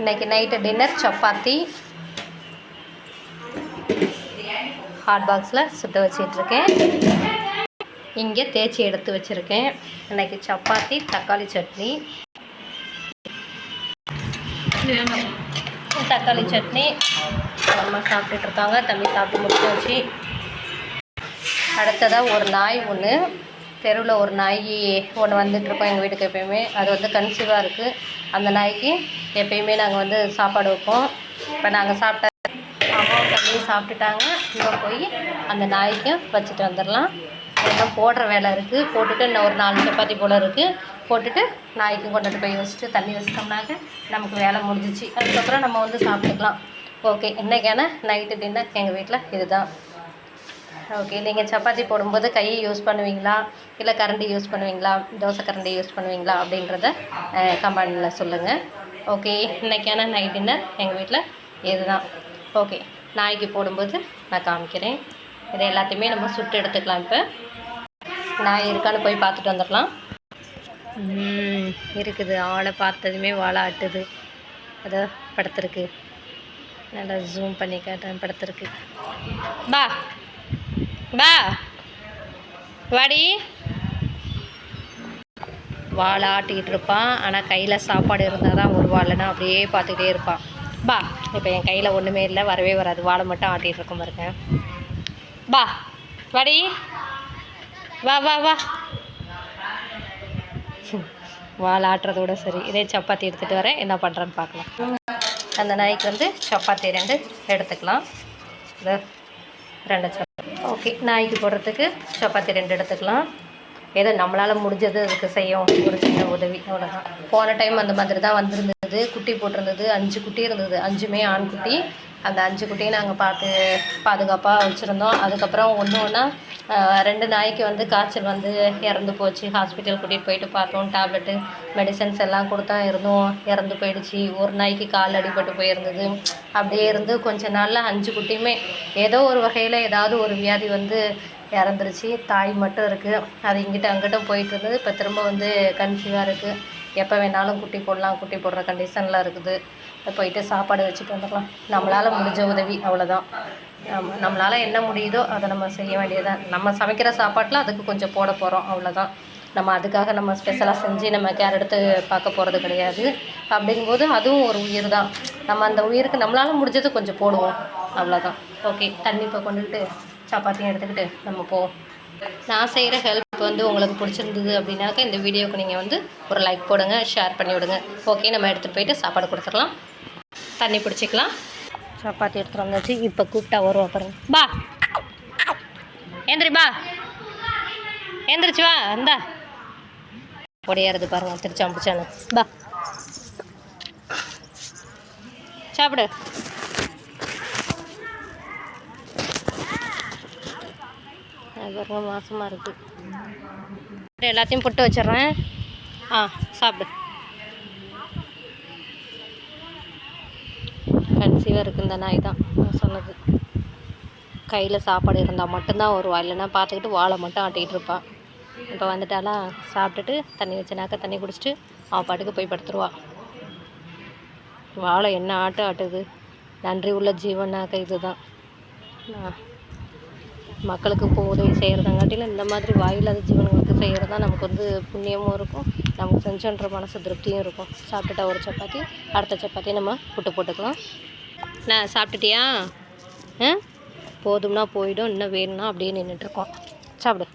இன்றைக்கி night dinner chapati hot பாக்ஸில் சுட்டு வச்சிட்ருக்கேன். இங்கே தேய்ச்சி எடுத்து வச்சுருக்கேன். இன்றைக்கி சப்பாத்தி தக்காளி சட்னி. தக்காளி சட்னி. அம்மா சாப்பிட்டுட்டு இருக்காங்க தம்பி சாப்பிட்டு முடிச்சு வச்சு அடுத்ததாக ஒரு நாய் ஒன்று தெருவில் ஒரு நாய் ஒன்று வந்துட்டுருக்கோம் எங்கள் வீட்டுக்கு எப்பயுமே. அது வந்து கன்சீவாக இருக்குது அந்த நாய்க்கு எப்பயுமே நாங்கள் வந்து சாப்பாடு வைப்போம். இப்போ நாங்கள் சாப்பிட்ட அம்மாவும் தம்பியும் சாப்பிட்டுட்டாங்க. இப்போ போய் அந்த நாய்க்கும் வச்சுட்டு வந்துடலாம் இன்னும் போடுற வேலை இருக்குது போட்டுட்டு இன்னும் ஒரு நாலு சப்பாத்தி போல் இருக்குது போட்டுட்டு நாய்க்கும் கொண்டுட்டு போய் வச்சுட்டு தண்ணி வச்சிட்டோம்னாக்க நமக்கு வேலை முடிஞ்சிச்சு. அதுக்கப்புறம் நம்ம வந்து சாப்பிட்டுக்கலாம். ஓகே இன்றைக்கான நைட்டு டின்னர் எங்கள் வீட்டில் இதுதான். ஓகே நீங்கள் சப்பாத்தி போடும்போது கையை யூஸ் பண்ணுவீங்களா? இல்லை கரண்டி யூஸ் பண்ணுவீங்களா? தோசை கரண்டி யூஸ் பண்ணுவீங்களா? அப்படின்றத கமெண்டில் சொல்லுங்கள் ஓகே இன்றைக்கான நைட் டின்னர் எங்கள் வீட்டில் இதுதான். ஓகே நாய்க்கு போடும்போது நான் காமிக்கிறேன். இதை எல்லாத்தையுமே நம்ம சுட்டு எடுத்துக்கலாம் இப்போ. நாய் இருக்கான்னு போய் பார்த்துட்டு வந்துடலாம். இருக்குது. ஆளை பார்த்ததுமே வாழை ஆட்டுது. அதோ படுத்துருக்கு. நல்லா ஜூம் பண்ணி காட்டுறேன் படுத்துருக்கு. பா. வா. வாடி. வாழை ஆட்டிக்கிட்டு இருப்பான். ஆனால் கையில் சாப்பாடு இருந்தால் தான் ஒரு வாழைனா அப்படியே பார்த்துக்கிட்டே இருப்பான். பா இப்போ என் கையில் ஒன்றுமே இல்லை. வரவே வராது. வாழை மட்டும் ஆட்டிகிட்டு இருக்க பாருங்க. பா வாடி. வா வா வா. வாழை ஆட்டுறதோட சரி. இதே சப்பாத்தி எடுத்துகிட்டு வரேன். என்ன பண்ணுறேன்னு பார்க்கலாம். அந்த நாய்க்கு வந்து சப்பாத்தி ரெண்டு எடுத்துக்கலாம். ரெண்டு சப்பாத்தி. ஓகே நாய்க்கு போடுறதுக்கு சப்பாத்தி ரெண்டு எடுத்துக்கலாம். ஏதோ நம்மளால் முடிஞ்சது அதுக்கு செய்யும் ஒரு சின்ன உதவி. அவ்வளோதான் போன டைம் அந்த மாதிரி தான் வந்திருந்தது. குட்டி போட்டிருந்தது. அஞ்சு குட்டி இருந்தது. அஞ்சுமே ஆண் குட்டி அந்த அஞ்சு குட்டியும் நாங்கள் பார்த்து பாதுகாப்பாக வச்சுருந்தோம். அதுக்கப்புறம் ஒன்று ஒன்றா ரெண்டு நாய்க்கு வந்து காய்ச்சல் வந்து இறந்து போச்சு. ஹாஸ்பிட்டல் கூட்டிகிட்டு போயிட்டு பார்த்தோம். டேப்லெட்டு மெடிசன்ஸ் எல்லாம் கொடுத்தா இருந்தும் இறந்து போயிடுச்சு. ஒரு நாய்க்கு கால் அடிபட்டு போயிருந்தது. அப்படியே இருந்து கொஞ்ச நாளில் அஞ்சு குட்டியுமே ஏதோ ஒரு வகையில் ஏதாவது ஒரு வியாதி வந்து இறந்துருச்சு. தாய் மட்டும் இருக்குது அது இங்கிட்ட அங்கிட்ட போயிட்டு இருந்தது. இப்போ திரும்ப வந்து கன்ஃபியூவாக இருக்குது எப்போ வேணாலும் குட்டி போடலாம் குட்டி போடுற கண்டிஷனில் இருக்குது. போயிட்டு சாப்பாடு வச்சுட்டு வந்துடலாம். நம்மளால் முடிஞ்ச உதவி அவ்வளோதான் ஆமாம் நம்மளால் என்ன முடியுதோ அதை நம்ம செய்ய வேண்டியதான் நம்ம சமைக்கிற சாப்பாட்டில் அதுக்கு கொஞ்சம் போட போகிறோம் அவ்வளோதான் நம்ம அதுக்காக நம்ம ஸ்பெஷலாக செஞ்சு நம்ம கேர் எடுத்து பார்க்க போகிறது கிடையாது. அப்படிங்கும்போது அதுவும் ஒரு உயிர் தான் நம்ம அந்த உயிருக்கு நம்மளால் முடிஞ்சது கொஞ்சம் போடுவோம் அவ்வளோதான் ஓகே தண்ணி இப்போ கொண்டுக்கிட்டு சப்பாத்தியும் எடுத்துக்கிட்டு நம்ம போவோம். நான் செய்கிற ஹெல்ப் வந்து உங்களுக்கு பிடிச்சிருந்தது அப்படின்னாக்கா இந்த வீடியோவுக்கு நீங்கள் வந்து ஒரு லைக் போடுங்க ஷேர் பண்ணி விடுங்க. ஓகே நம்ம எடுத்துகிட்டு போயிட்டு சாப்பாடு கொடுத்துடலாம். தண்ணி பிடிச்சிக்கலாம். சப்பாத்தி எடுத்துகிட்டு வந்தாச்சு. இப்போ கூப்பிட்டா வருவா பாருங்க. பா. ஏந்திரி பா. ஏந்திரிச்சு வா இந்தா பொடியாருது பாருங்க திருச்சாம்பிடிச்சானு பா. சாப்பிடு. பாருங்க மாசமாக இருக்குது எல்லாத்தையும் புட்டு வச்சிடுறேன். ஆ சாப்பிடு. கன்சீவாக இருக்குது இந்த நாய் தான் நான் சொன்னது. கையில் சாப்பாடு இருந்தால் மட்டும்தான் வருவா இல்லைன்னா பார்த்துக்கிட்டு வாழை மட்டும் ஆட்டிகிட்டு இருப்பாள் இப்போ வந்துட்டாலாம் சாப்பிட்டுட்டு தண்ணி வச்சனாக்கா தண்ணி குடிச்சிட்டு அவள் பாட்டுக்கு போய் படுத்துருவா. வாழை என்ன ஆட்டு ஆட்டுது? நன்றி உள்ள ஜீவனாக்க இதுதான். தான் மக்களுக்கு இப்போ உதவி செய்கிறதங்காட்டிலும் இந்த மாதிரி வாயில்லாத ஜீவனங்களுக்கு செய்கிறது தான் நமக்கு வந்து புண்ணியமும் இருக்கும். நமக்கு செஞ்சோன்ற மனசு திருப்தியும் இருக்கும். சாப்பிட்டுட்டா ஒரு சப்பாத்தி அடுத்த சப்பாத்தி நம்ம புட்டு போட்டுக்கலாம். நான் சாப்பிட்டுட்டியா? ஆ? போதும்னா போயிடும் இன்னும் வேணும்னா அப்படியே நின்றுட்டுருக்கோம் சாப்பிடு.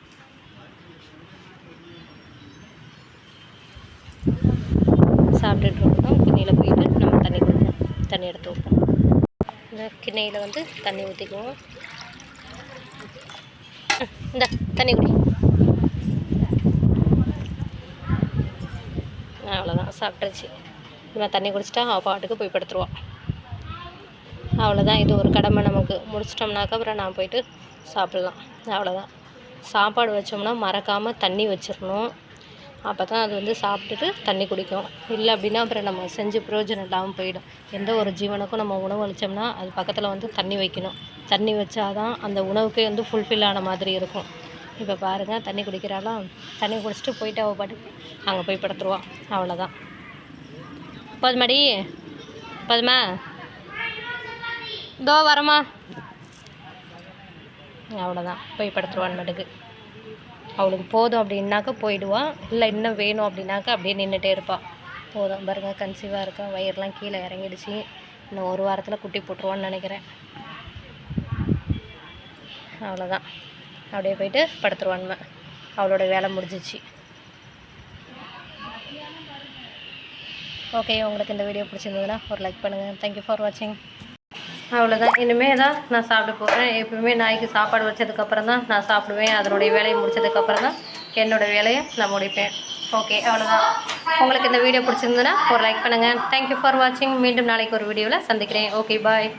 சாப்பிட்டுட்டு இருக்கோம். கிண்ணியில் போயிட்டு நம்ம தண்ணி குடிக்கணும் தண்ணி எடுத்து வைப்போம் கிண்ணையில் கிண்ணியில் வந்து தண்ணி ஊற்றிக்குவோம் இந்த தண்ணி குடி. அவ்வளோதான் சாப்பிட்டுருச்சு இவன் தண்ணி குடிச்சிட்டா அவள் பாட்டுக்கு போய் படுத்துருவான் அவ்வளோதான் இது ஒரு கடமை நமக்கு. முடிச்சிட்டோம்னாக்கா அப்புறம் நான் போயிட்டு சாப்பிட்லாம். அவ்வளோதான் சாப்பாடு வச்சோம்னா மறக்காமல் தண்ணி வச்சிடணும் அப்போ தான் அது வந்து சாப்பிட்டுட்டு தண்ணி குடிக்கும். இல்லை அப்படின்னா அப்புறம் நம்ம செஞ்சு பிரயோஜனம் இல்லாமல் போயிடும். எந்த ஒரு ஜீவனுக்கும் நம்ம உணவு அளித்தோம்னா அது பக்கத்தில் வந்து தண்ணி வைக்கணும். தண்ணி வச்சா தான் அந்த உணவுக்கே வந்து ஃபுல்ஃபில் ஆன மாதிரி இருக்கும். இப்போ பாருங்கள் தண்ணி குடிக்கிறாலாம் தண்ணி குடிச்சிட்டு போயிட்டு அவள் பாட்டுக்கு அங்கே போய் படுத்துருவான் அவ்வளோதான் போதுமாடி போதுமா. இதோ வரமா. அவ்வளோதான் போய் படுத்துருவான் மட்டுக்கு அவளுக்கு போதும் அப்படின்னாக்கா போயிடுவான் இல்லை இன்னும் வேணும் அப்படின்னாக்கா அப்படியே நின்றுட்டே இருப்பாள் போதும். பாருங்க கன்சீவாக இருக்கா? வயிறுலாம் கீழே இறங்கிடுச்சு. இன்னும் ஒரு வாரத்தில் குட்டி போட்டுருவான்னு நினைக்கிறேன். அவ்வளோதான் அப்படியே போயிட்டு படுத்துருவான்மை அவளோட வேலை முடிஞ்சிச்சு. ஓகே உங்களுக்கு இந்த வீடியோ பிடிச்சிருந்ததுன்னா ஒரு லைக் பண்ணுங்கள் தேங்க்யூ ஃபார் வாட்சிங் அவ்வளோதான் இனிமேல் தான் நான் சாப்பிட போகிறேன் எப்பவுமே நாய்க்கு சாப்பாடு வச்சதுக்கப்புறம் தான் நான் சாப்பிடுவேன். அதனுடைய வேலையை முடிச்சதுக்கப்புறம் தான் என்னோடய வேலையை நான் முடிப்பேன். ஓகே அவ்வளோதான் உங்களுக்கு இந்த வீடியோ பிடிச்சிருந்ததுன்னா ஒரு லைக் பண்ணுங்கள் தேங்க்யூ ஃபார் வாட்சிங் மீண்டும் நாளைக்கு ஒரு வீடியோவில் சந்திக்கிறேன். Okay bye